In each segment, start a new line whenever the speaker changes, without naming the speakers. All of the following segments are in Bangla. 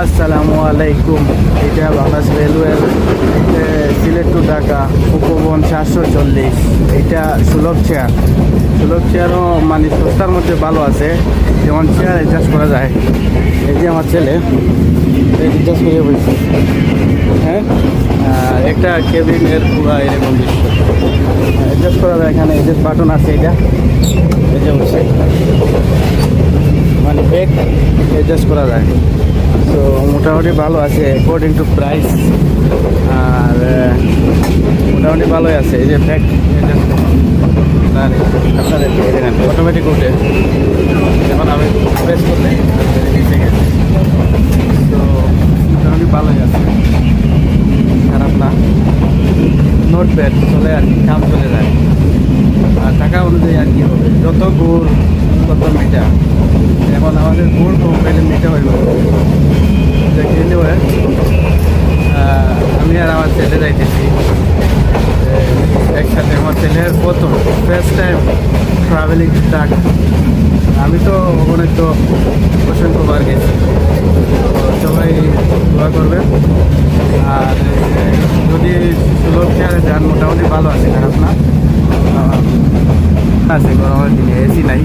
আসসালামু আলাইকুম। এটা বাংলাদেশ রেলওয়ের সিলেট টু ঢাকা উপবন চারশো চল্লিশ। এটা সুলভ চেয়ার। সুলভ চেয়ারও মানে সস্তার মধ্যে ভালো আছে। যেমন চেয়ার অ্যাডজাস্ট করা যায়। এই যে আমার ছেলে অ্যাডজাস্ট করে বলছে হ্যাঁ? একটা কেবিনের পুরো এরকম অ্যাডজাস্ট করা যায় এখানে অ্যাডজাস্ট বাটন আছে এটা। এই যে মানে ব্যাগ অ্যাডজাস্ট করা যায়। মোটামুটি ভালো আছে অ্যাকর্ডিং টু প্রাইস আর মোটামুটি ভালোই আছে, এই যে ব্যাগ আপনাদের অটোমেটিক উঠে। যেমন আমি প্রেস করলে তো মোটামুটি ভালোই আছে। খারাপ না। নোট প্যাড চলে আর কি, কাম চলে যায়। আর টাকা অনুযায়ী আর কি হবে। যত গুড়, তত মিঠা এখন আমাদের গুড় কম পেলে মিঠা হইব দেখে নেবে আমি আর আমার ছেলে যাইতেছি। একসাথে আমার ছেলের প্রথম ফার্স্ট টাইম ট্রাভেলিং ডাক আমি তো ওখানে তো অসংখ্যবার গেছি। সবাই দোয়া করবে আর যদি সুলভ চেয়ারে যান, মোটামুটি ভালো আছে, খারাপ না। আছে, গরমের দিনে এসি নাই।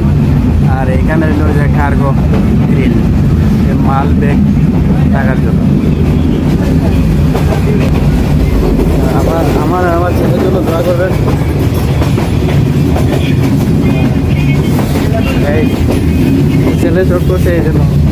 আর এখানে যে কার্গো গ্রিল মাল ব্যাগ টাকার জন্য। আমার আমার ছেলের জন্য দোয়া করবেন। ছেলে চোখ করছে এই জন্য।